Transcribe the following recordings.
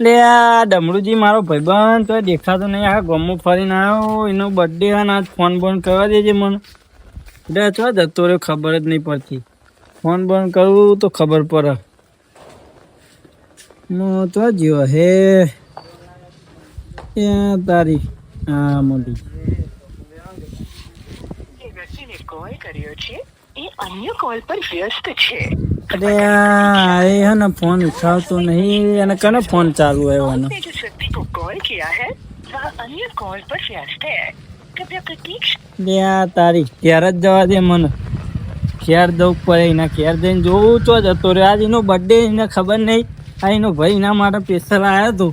એટલે આ ડમરુજી મારો ભાઈબંધ તો દેખાતો નહીં. આ ગમો ફરીને આવ્યો. એનો બર્થડે અને આજ ફોન બોન કરવા દેજે મને. એટલે ચો જતો રહ્યો, ખબર જ નહીં પડતી. ફોન બોન કરું તો ખબર પડે. હું તો જ્યો હે. ત્યાં તારી હા મોટી. કર્યો છે? એ અન્ય કોલ પર વ્યસ્ત છે અરે આ એ હે ને ફોન ઉઠાવતો નહીં અને કને ફોન ચાલુ આવ્યો એનો आपने जिस व्यक्ति को कॉल किया है वह अन्य कॉल पर व्यस्त है कृपया प्रतीक्षा લે આ તારી ઘેર જ જવા દે મને ઘેર જવું પડે એના ઘેર જઈને જોવું તો જતો રહ્યો આજ એનો બર્થડે એને ખબર નહીં આ એનો ભાઈ એના માટે સ્પેશિયલ આવ્યો હતો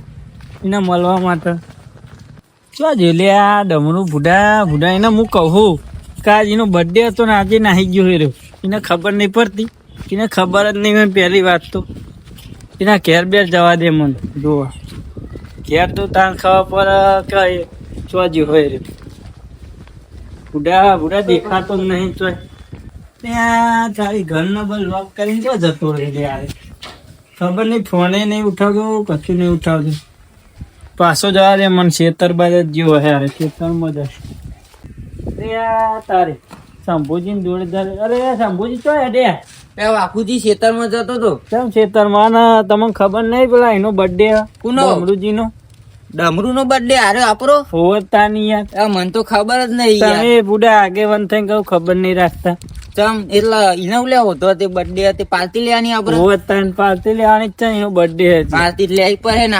એને મળવા માટે ચો જો લે આ ડમરું ભૂડા ભૂડા એને હું કહું કે આજ એનો બર્થડે હતો ને આજે નાહી ગયો રહ્યો એને ખબર નહીં પડતી. એને ખબર જ નહીં હોય પહેલી વાત તો. એના ઘેર બેર જવા દે મને. જોવા ઘેર તો તાન ખાવા પડે કઈ ચોજી હોય રહ્યો બુઢા બુઢા દેખાતો જ નહીં તો ત્યાં તારી ઘરનો બલ લોક કરીને ક્યાં જતો રહે યાર? ખબર નહીં ફોને નહીં ઉઠાવતો કશું નહીં ઉઠાવતું પાછો જવા દે મને ખેતર બાદ જ જેવો હે ખેતરમાં જ ત્યાં તારે. શંભુજી જોડે અરે શંભુજી ચો હેડે. એ બાપુજી ખેતરમાં જતો તો. કેમ ખેતરમાં ને તમને ખબર નહીં પેલા એનો બર્થડે કોનો? અમરુજીનો ડમરુ નો બર્થડે આરે આપરો હોવતાની યાર. મને તો ખબર જ નહીં યાર. તમે બુઢા આગેવાન થઈને કહું ખબર નહીં રાખતા. ચમ એટલે ઇનામ લેવો તો તે બર્થડે પાર્ટી લેવાની આપડે? હોવતાની પાર્ટી લેવાની જ છે એનો બર્થડે છે પાર્ટી લેવી પડે ને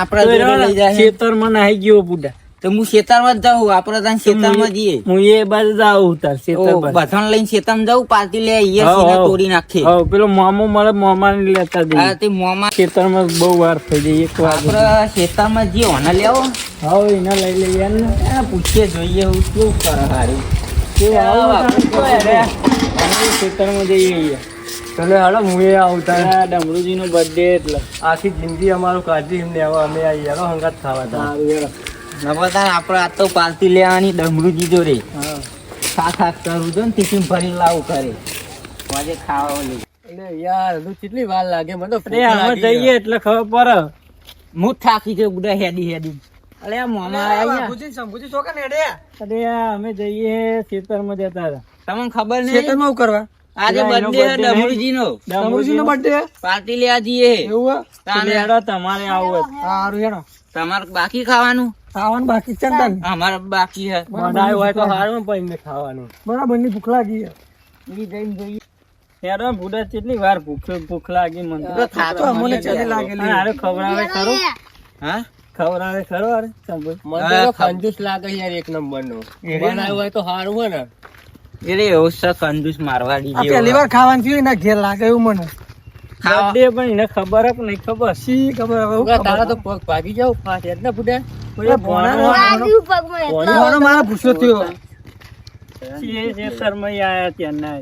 ખેતરમાં નાહી ગયો બુઢા તો હું ખેતરમાં જ જાઉં આપણે ત્યાં ખેતરમાં જઈએ. હું એ બાજુ જાઉં તાર ખેતર ઓ, બધાને લઈને ખેતરમાં જાઉં પાર્ટી લે હાવ. તોડી નાખે. પેલો મામો મળે મામા ને લેતા જઈએ. હા તે મામા ખેતરમાં બહુ વાર થઈ જાય એક વાર આપણે ખેતરમાં જઈએ ઓને લેવો હા એને લઈ લઈએ ને. પૂછીએ જોઈએ હું કેવું કરે હારી. કેવું આવું ખેતરમાં જઈએ હાડો હાલો હું એ આવતા ડમરૂજી ડમરુજીનો બર્થડે એટલે. આખી જિંદગી અમારું કાઢી એમને અમે આવી યારો હંગાત ખાવા હતા. સારું આપણે આ તો પાલતી લેવાની ડમરુજી જોડે હા. ખા ખા કરું છું ને ટિફિન ભરી લાવું કરે આજે ખાવા લઈ. એટલે યાર હજુ કેટલી વાર લાગે મને તો જઈએ એટલે ખબર પડે. હું થાકી છે બધા હેડી હેડી. અરે આ મોમાં આયા. અરે? અમે જઈએ ખેતરમાં જતા હતા. તમને ખબર નહીં? ખેતરમાં શું કરવા? આજે બર્થડે ડમરુજી નો પાર્ટી લેવા જઈએ. એવું હે? હેડો તમારે આવું સારું હેડો. તમારે બાકી ખાવાનું? ખાવાનું બાકી છે ને અમારે બાકી છે. બનાવ્યું હોય તો સારું પણ ખાવાનું. બરાબરની ભૂખ લાગી છે. ઈ જઈને જોઈએ. હેડો ભૂડા કેટલી વાર ભૂખ ભૂખ લાગી મને. તો ખાતો અમને મને ચાલે લાગેલી. હારે ખવડાવે ખરો? હા? ખવડાવે ખરો અરે સંભળ મને તો કંજૂસ લાગે યાર એક નંબર નો બનાવ્યું હોય તો સારું હોય ને. એટલે એવું છે કંજૂસ મારવાડી આ પહેલી વાર ખાવાનું થયું એના ઘેર લાગે એવું મને. બર્થડે પણ એને ખબર હક નહીં ખબર. સી ખબર હવે તારા તો પગ ભાગી જાવ. ફાટ. એટલે ફૂટે ભણવાનો મારો ભૂસો થયો. છીએ જે શરમઈ આયા ત્યાંના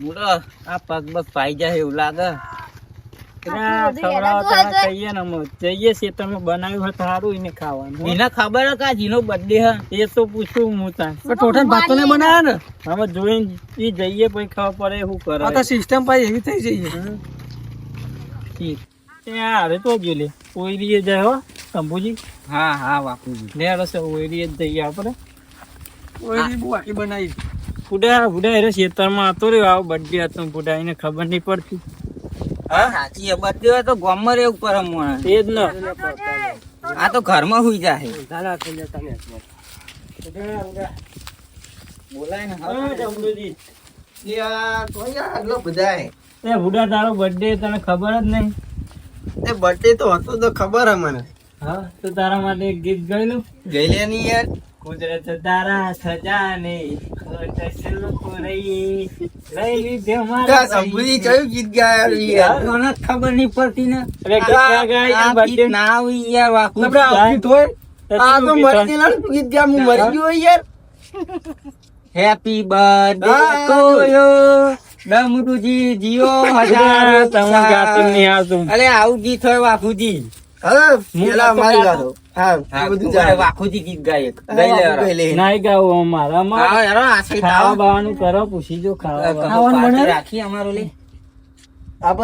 મૂળો, આ પગ બગ પાઈ જાય એવું લાગે. સિસ્ટમ પાછી એવી થઈ જઈએ. ઠીક. તો જો લે ઓઈરીએ જાય હો શંભુજી. હા હા બાપુજી. લે ઓઈરીએ જ જઈએ આપણે. બહુ આખી બનાવી. ફુડા ફુડા ખેતરમાં હતો રહ્યો. આવો બર્થડે હતો ફુડા એને ખબર નહીં પડતી. સાચી બધી હોય તો રહેવું પડે મોણે. એ જ ન. આ તો ઘરમાં હુઈ જાય ને બોલાય ને. બધાય. એ ફુડા તારો બર્થડે તને ખબર જ નહીં. એ બર્થડે તો હતો તો ખબર હે મને હા તો તારા માટે એક ગીત ગયેલું ગયેલા નહીં યાર. કુદરત તારા સજાને ખોટ સુખ રહી. લઈ લીધે મારા સંભુજી કયું ગીત ગાયા યાર મને ખબર નહીં પડતી ને. અરે ગીત ગાય આ ગીત ના આવી યાર વાકુ ગીત હોય. આ તો મરતી ગયેલા ગીત ગા હું મરી ગયો યાર. Happy birthday to you Damruji Jio હજાર તમે ગાતું નહીં આવતું અરે આવું ગીત હોય વાકુજી. હા, તું મારી ગીત.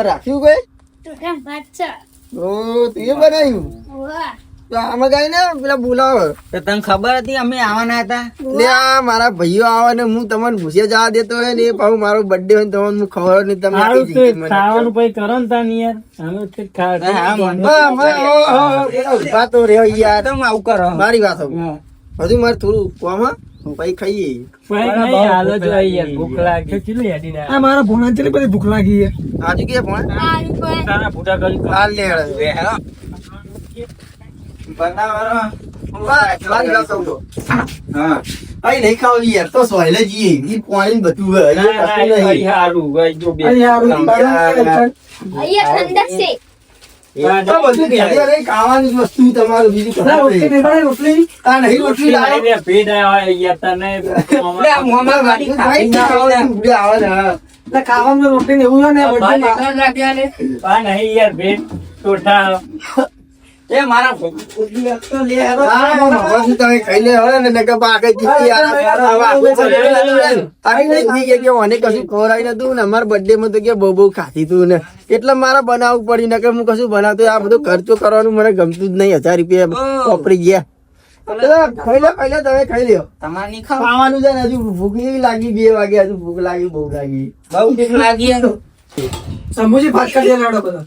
રાખ્યું કઈ? ઓ બનાવ્યું? તો આમાં ગાય ને પેલા બોલાવો. તો તને ખબર હતી અમે આવવાના હતા? ને આ મારા ભાઈઓ આવે ને હું તમને ભૂસે જવા દેતો હોય ને એ પાછું મારો બર્થડે હોય ને તમને હું ખબર નહીં તમને સારું કઈ તો જગ્યાએ મને. ખાવાનું પછી કરો ને તાન યાર. અમે તો રહ્યો યાર. તમે આવું કરો. મારી વાત. હજુ મારે થોડું કોમાં? પછી ખાઈએ. ભૂખ લાગી આ મારા ભોણા ચેલી બધી ભૂખ લાગી છે? આજુ કે ફોન તારા ભૂટા કરી ને ખાવાની રોટલી એવું નહીં યાર ભેડ ટોઠા એ મારા તો લે હેરો. હા, તમે ખાઈ લે ને જીતી કે કશું નતું ને અમારા માં તો કે બહુ બહુ ખાતી તું ને. એટલે મારે બનાવવું પડી કે હું કશું બનાવતો આ બધું ખર્ચો કરવાનું મને ગમતું જ નહીં. હજાર રૂપિયા વાપરી ગયા. ખાઈ લે ખાઈ તમે ખાઈ લ્યો. તમારે ખાવાનું છે ને હજુ ભૂખ લાગી બે વાગે હજુ ભૂખ લાગી બહુ લાગી. બહુ ભૂખ લાગી. સમોસી ભાત કરી લાડો બધો.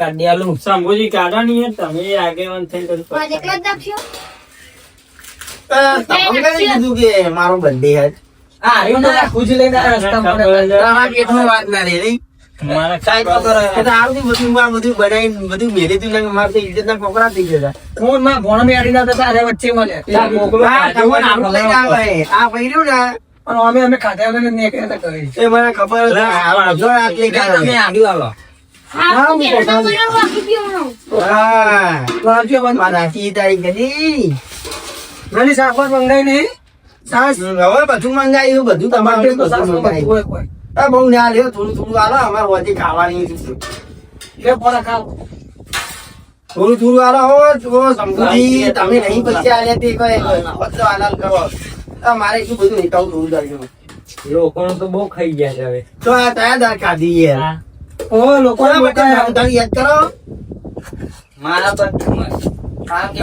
કાઢી આલું. સંભોજી કાઢો નહીં તમે આગેવાન થઈને કરી કીધું કે મારો લઈને તમારા પેટમાં વાત ના રહે કાંઈ તો તો આવતી બધું માં બધું બનાવીને બધું મેરે તું ને મારે તો ઇજ્જતના કોકરા થઈ ગયા હું મારા ભોણા બેઠી ના હતા તારે વચ્ચે મળે. ને. અમે અમે ખાધા વગર નીકળ્યા હતા એ મને ખબર. આ આટલી તમે આડ્યું આલો. મંગાઈ નહીં હવે બધું મંગાવ્યું બધું તમારે બહુ ના લ્યો થોડું થોડું આલો અમારે ખાવાની થોડું થોડું આલો હો જો શંભુજી તમે નહીં પછી આલ્યા તે કોઈ કરો આ મારે એટલું બધું થોડું દાડ્યું. લોકોનું તો બહુ ખાઈ ગયા છે હવે તો આ તયા દર યાર હા. ઓ લોકો યાદ કરો મારા પર. કારણ કે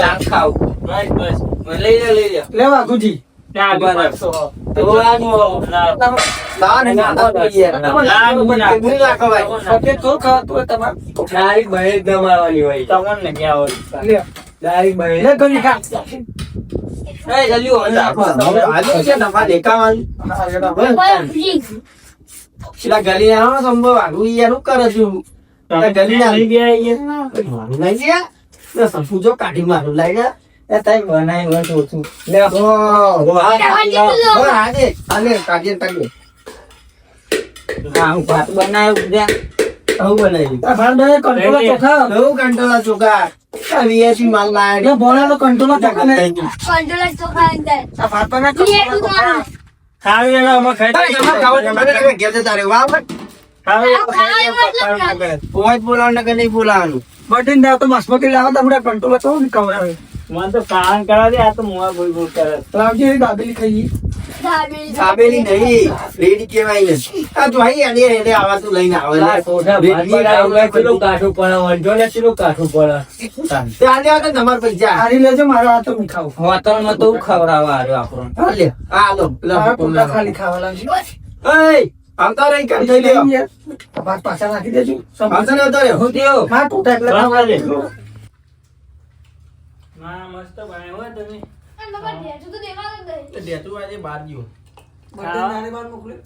શાક ખાવું. બસ બસ લઈ લે લઈ લે લેવા ગુજી ત્યાં બરાબર. તો આ જો. ના, ના ને ના ના ના, ના, પેલા ગલી આવો સંભવ આગું યાર કરે છું પેલા ગલી લઈ ગયા. મારું લઈ ગયા ને સંફૂજો કાઢી મારું લઈ ગયા એ તાઈ બનાય તો ઓછું. લે ઓ ઓ આજે આલે કાઢીએ કાઢીએ હા, હું ભાત બનાવ્યું દે આવું બનાવી આ ભાત બનાવી કંટોલા ચોખા. બહુ કંટોળા ચોખા. વીએસી માલ લાયા ભોણા તો કંટોલા ચોખા ને. ચોખા અંદર. આ ભાત બનાવી લે, કંટોલા ચોખા. ખાવી એના અમે ખાઈ ખાવું તમે ઘેર જતા રહ્યો વાહ ખાવી. પોવાજ બોલાવવાનું કે નહીં બોલાવવાનું બટીન દાવ તો બાસમતી લાવો તો આપણે કંટોલા તો ને ખવડાવે? મને તો કામ કરા દે આ તો મુઆ બોલ બોલ કરે. લાવજો એ દાબેલી ખાઈએ દાબેલી. સાબેલી નહીં રેડી કેવાય ને આ તો અહીં અડે અડે આવા તો લઈને આવે. કાઠું પડે વંજો ને ચેલું કાઠું પડે? ત્યાં આગળ તમારે પૈસા હારી લેજો મારો આ તો નહીં ખાવું હોટલમાં તો ખવડાવવા આવ્યો આપણો. આ લે આ લો પેલા મારા ટુકડા ખાલી ખાવા લાગશે આવતા રહી લઈ લ્યો આ પાછા નાખી દેજો. આવતા હું એટલે ખાવા. મસ્ત બનાવ્યો હો તમે. જ.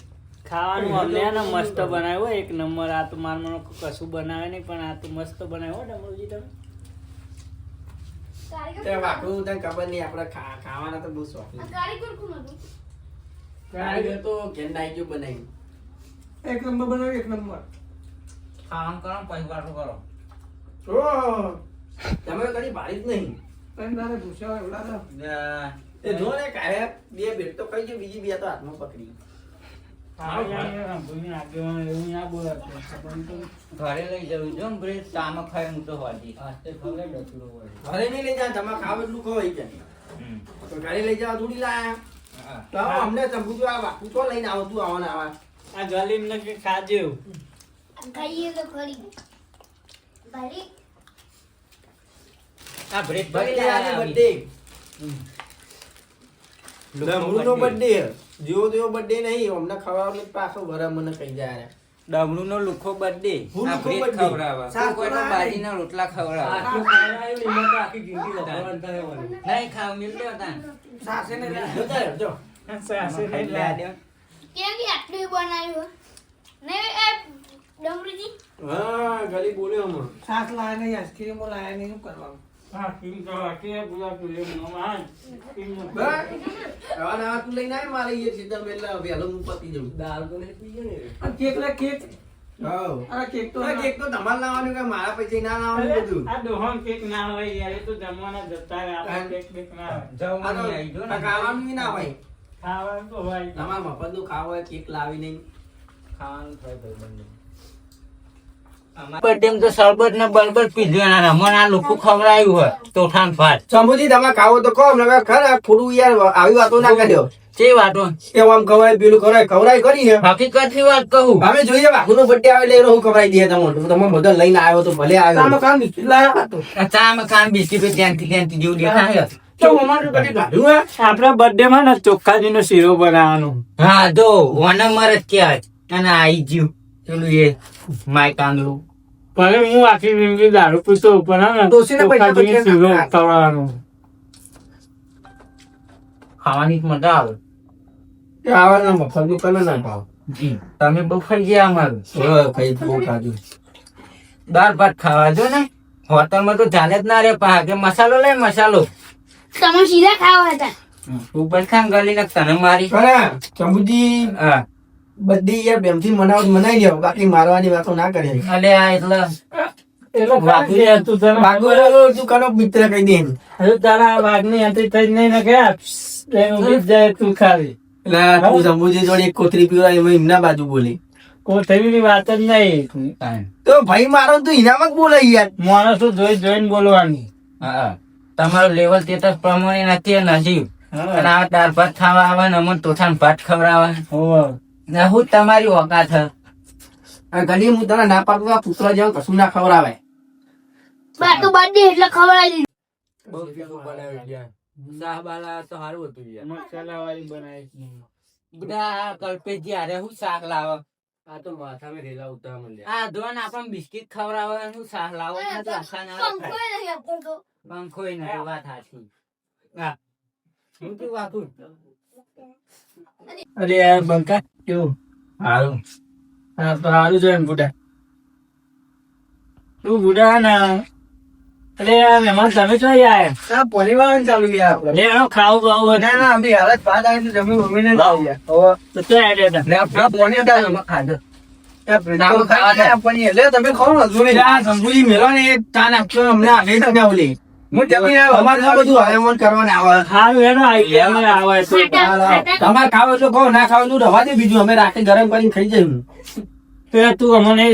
ખાવાનું અમને ને મસ્ત બનાવ્યો એક નંબર આ તો માર મને કશું બનાવે નહીં પણ આ તો મસ્ત બનાવ્યો હો ડમરુજી તમે. કારીગર તને ખબર નહીં આપણે ખાવાના તો બહુ શોખ કારીગર તો કેન્ડા આવી ગયો બનાવી એક નંબર બનાવી એક નંબર. ખાવાનું કરો, પછી પાછું કરો. તમે કદી ભારી જ નહીં. તારે પૂછ્યા એવડા એ જો ને કારે બે બેટ તો કઈ ગયો બીજી બે તો હાથમાં પકડી. એવું ના બોલાતો ઘરે લઈ જવું જો બ્રેડ ચામાં ખાઈ હું તો હોજી. ઘરે નહીં લઈ જા તમે ખાવ એટલું ખવાય જાય તો ઘરે લઈ જવા થોડી લાયા. તો અમને જો આ વાકું તો લઈને આવો તું આવો આવા. આ ગલીમ ને ખાજે ખાઈએ તો ખરી. ભારી. આ બ્રેક બર્થડે આજે બર્થડે ડમરૂનો બર્થડે જેવો તેવો બર્થડે નહીં અમને ખવડાવને પાછો ભરા મને કહી જાય ડમરૂ નો લુખો બર્થડે આ બ્રેક. ખવડાવવા. સાચું બાજીના રોટલા ખવડાવવા આટલું ખવડાવ્યું ને મત આખી જિંદગી થાય વળી. નહીં ખાવ મિલ દે તાન. સાસે ને જો. જો સાસે ને લે. દો. કેમ કે આટલું બનાવ્યું ને એ ડમરૂજી. હા ગલી બોલ્યો હમણાં સાસ લાયા નહીં આઈસ્ક્રીમો લાયા નહીં શું કરવાનું? ના મારે એ સીધા વેલા વહેલો હું પતી જઉં. દાળ તો નહીં પીએ ને. આ કેક લે કેક. હાઉ. આ કેક તો તો કેક તો તમારે લાવવાનું મારા પૈસે ના લાવવાનું બધું? આ કેક ના હોય યાર, એ તો જમવાના જતા રહે, આપણે કેક બેક ના હોય. જમવાની ને. ખાવાનું ય ના હોય. ખાવાનું તો હોય. તમારે મફતનું ખાવું હોય કેક લાવી નહીં ખાવાનું થાય. બર્થડે તો શરબત ને બરબત પીધવાના મને આ લોકો ખવડાયું હોય તોઠાન સમુજી તમે ખાવો તો કહો નકર ખરા થોડું યાર આવી વાતો ના કર્યો તે વાતો. કે આમ ખવાય પેલું ખવડાય કરી હકીકતની વાત કહું. અમે જોઈએ બાપુનો બર્થડે આવે એટલે હું ખવડાવી દઈએ તમે તમે બધા લઈને આવ્યો તો ભલે આવ્યો. કામ બિસ્કિટ લાયા હતો આ ચા માં બિસ્કીટ ત્યાંથી ત્યાંથી જેવું દેખાય. birthday માં ને શીરો બનાવવાનો. હા જો વન મર જ કહેવાય અને આઈ જ્યું પેલું એ માય કાંદલું ભલે હું આખી જિંદગી દારૂ પીતો પણ હે ને પૈસા ચોખ્ખાજીનો બચે શીરો ખાવાની મજા આવે. કે મફત ને મફતનું ના જી તમે બહુ ખાઈ ગયા અમારું. ખાઈ બહુ ખાધું દાળ ભાત ખાવા જો ને હોટલમાં તો ચાલે જ ના રે પા કે મસાલો લે મસાલો. તમે સીધા ખાવા હતા. ઉપર ખાન ગલી ને તને મારી. સમુદી હા. બધી યાર બેમથી મનાવત મનાઈ લ્યો. બાકી મારવાની વાતો ના કરે. અલે આ એટલે માણસો જોઈ જોઈને બોલવાની. હા તમારું લેવલ તે તો પ્રમાણે નથી નજીક અને આ દાળ ભાત ખાવા આવે ને અમને તોઠાન ભાત ખવડાવે. ને હું તમારી ઓકાત છે આ ગલી હું તને ના પાડું આ પુત્ર જેવું કશું ના ખવડાવે. બા તો બર્થડે એટલે ખવડાવી હું પંખો નથી વાત સાચી હા. હું. અરે. યાર બંકા. કેવું? સારું હા તો સારું છે ને બુડા તું બુડા ના અરે મહેમાન તમે આ પરિવાર ચાલુ ગયા આપણે. એનો આવો ખાવું બાવું ના ના અભી હાલત બાદ આવી તો જમી મમ્મીને લાવ. યાર તો તો આયા હતા? લે આપણા પોણી હતા એમાં ખાધો. ખાવા તમે ને હજુ નહીં. મેળો ને ચા નાખશો અમને આગળ તમે ઓલી હું જમી આવ્યો અમારે તો બધું હરેમન કરવાને આવે. સારું એનો આઈડિયા આવે તો. તમારે ખાવ એટલું ખાઓ ના ખાવ એટલું રવા દે બીજું. અમે રાખી ગરમ કરીને ખાઈ જઈશું તો તું અમને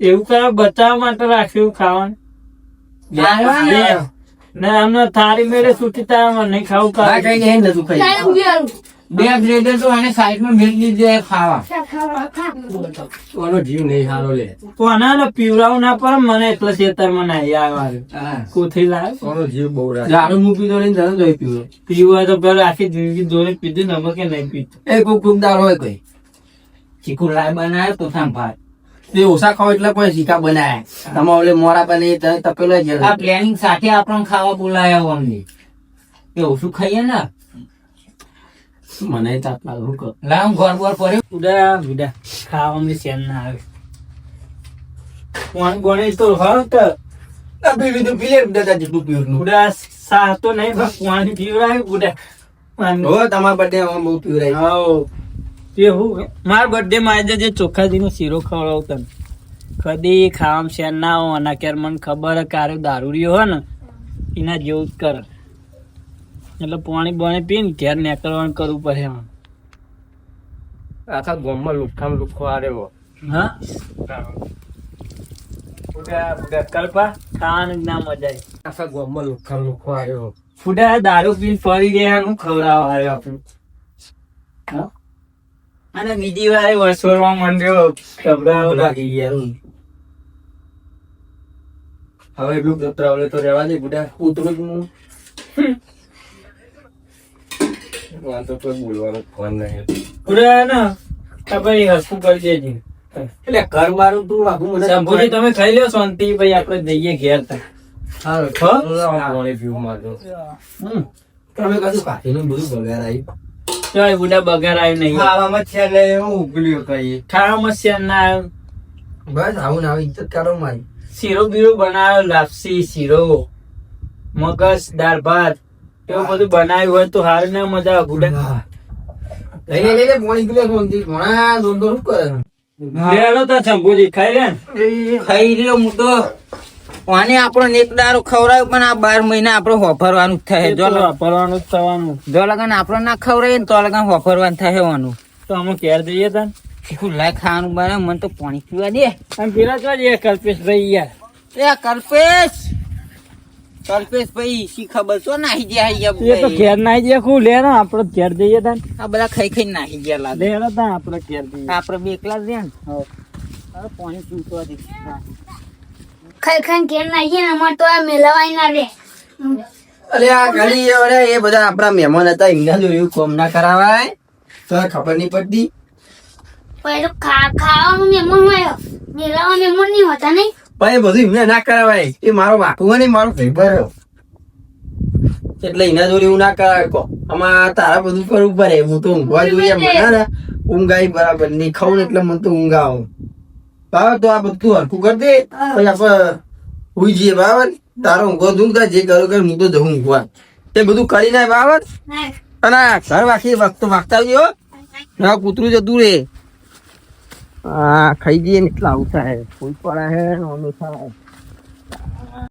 એવું કરવા બતાવવા માટે રાખ્યું ખાવાનું. ને અમને થાળી મેળે છૂટી તારા નહીં ખાવું હા કઈ નથી ખાઈ. બે બ્રેડ તો એને સાઈડમાં મેળ દીધે ખાવા. ખાવા જીવ નહીં સારો લે. કોના ને પીવડાવું ના પડે મને એટલે ખેતરમાં ના આવ્યા હા. લાવ? આનો જીવ બહુ રાખ દારૂ મૂકી દો ને તરત જોઈ પીવો. પીવું તો પેલા આખી જિંદગી જોડે પીધું ને કે નહીં પીતું. એ કોક કોક દારૂ હોય કઈ ચીકુ લાય બનાવે તો થામ ભાત. તે ઓછા ખાવ એટલે કોઈ શીખા બનાય તમે ઓલે મોરા બને તપેલો જ આ પ્લાનિંગ સાથે આપણને ખાવા બોલાયા અમને એ ઓછું ખાઈએ ને? મને તાપ લાગે હું કહું લાવ ઘર બર પડ્યું ઉડા ઉડા. ખાવામાં શેન ના આવે. કોણ કોણે તો હોય તો. આ પીવી તો પી લે દાદા જેટલું પીવું ઉડા સા તો નહીં પણ પાણી પીવડાય ઉડા. હો તમારા બર્થડે માં બહુ પીવરાય. હાઉ. તે હું મારા બર્થડે માં આજે જે ચોખાજીનો શીરો ખવડાવું તને. કદી ખાવામાં શેર ના હો અને ક્યારે મને ખબર કારે દારૂ રહ્યો હોય ને એના જેવું જ કરે. એટલે પાણી બાણી પીને ઘેર નીકળવાનું કરવું પડે એમ. આખા ગામમાં લુખામ લુખો આરેવો હા? કલ્પા? ખાવાની ના મજા આખા ગામમાં લુખામ લુખો આરેવો ફુડા દારૂ પીને ફરી ગયા હું ખવડાવવા આવ્યો આપણું. હા? અને બીજી વાર વસોડવા માંડ્યો ખવડાવવા લાગી ગયા હવે એટલું તો રહેવા દે બુડા ઉતરું જ હું. વાંધો કોઈ બોલવાનો. ફોન નહીં. પૂરા ને ભાઈ હસવું કરી દેજે એટલે ઘર મારું તું આખું મને શંભુજી તમે ખાઈ લો શાંતિ ભાઈ આપણે જઈએ ઘેર તા. હારું. હો? પાણી પીવું મારું તમે કશું કાઢીને બધું બગાડ આવી ચાલ બુડા બગાર આવ્યું નહીં. ખાવામાં છે ને હું ઉગલ્યો કઈ. ખાવામાં શેર ના આવ્યો બસ આવું ના આવું ઇજ્જત કરો મારી. શીરો બીરો બનાવ્યો લાપસી શીરો મગજ દાળ ભાત. એવું બધું બનાવ્યું હોય તો હાર ના મજા આવે બુડા લઈ લે લઈ લે પોણી કિલો સોનથી ઘણા દોર દોર કરે લેલો તા શંભુજી ખાઈ લે ખાઈ લ્યો તો. આને આપણો નેકદારો ખવરાય પણ આ બાર મહિના આપણો હોફરવાનું થાય જો હોફરવાનું જ થવાનું. જો લગન આપણો ના ને તો લગન હોફરવાનું થાય હોવાનું. તો અમે ક્યારે જઈએ તા ખુલ્લા ખાવાનું બને મને તો પાણી પીવા દે. અને પેલા તો કલ્પેશ ભાઈ યાર. એ કલ્પેશ કલ્પેશ ભાઈ શી ખબર છો? નાહી ગયા હૈયા એ તો ઘેર ના જઈએ ખું લે ને આપણે ઘેર જઈએ તા આ બધા ખાઈ ખાઈ નાહી ગયા લાગે. લે તા આપણે ઘેર જઈએ. આપણે બે એકલા જ રહ્યા ને? હવે પાણી પીતો હતી ખાઈ ખાઈને ઘેર નાખીએ ને અમારે તો આ મેલાવાય ના રે. અરે આ અરે એ બધા આપણા મહેમાન હતા એમના જો એવું કોમ ના કરાવાય. તો ખબર નહીં પડતી. પછી ખાવાનું મહેમાન હોય. મેલાવા મહેમાન નહીં હોતા નહીં? એ બધું એમને ના કરાવાય. એ મારો બાપુ ને મારો ભાઈ એટલે એના જોડે એવું ના કરાવે કો. આમાં તારા બધું કરવું પડે હું તો ઊંઘવા જોઈએ મને ને ઊંઘ બરાબર. નહીં ખાઉં એટલે મને તો ઊંઘ આવે બરાબર તો આ બધું હરખું કરી દે. પછી આપણે હુઈ જઈએ બરાબર? તારો ઊંઘો તું તાર જે કરો કર હું તો જઉં ઊંઘવા. તે બધું કરી નાય બરાબર? અને ઘર વાંખી વખત વાગતા આવજો ના કૂતરું જતું રે હા ખાઈ જઈએ ને એટલા આવું થાય કોઈ પડે હે ને ઓલું થાય.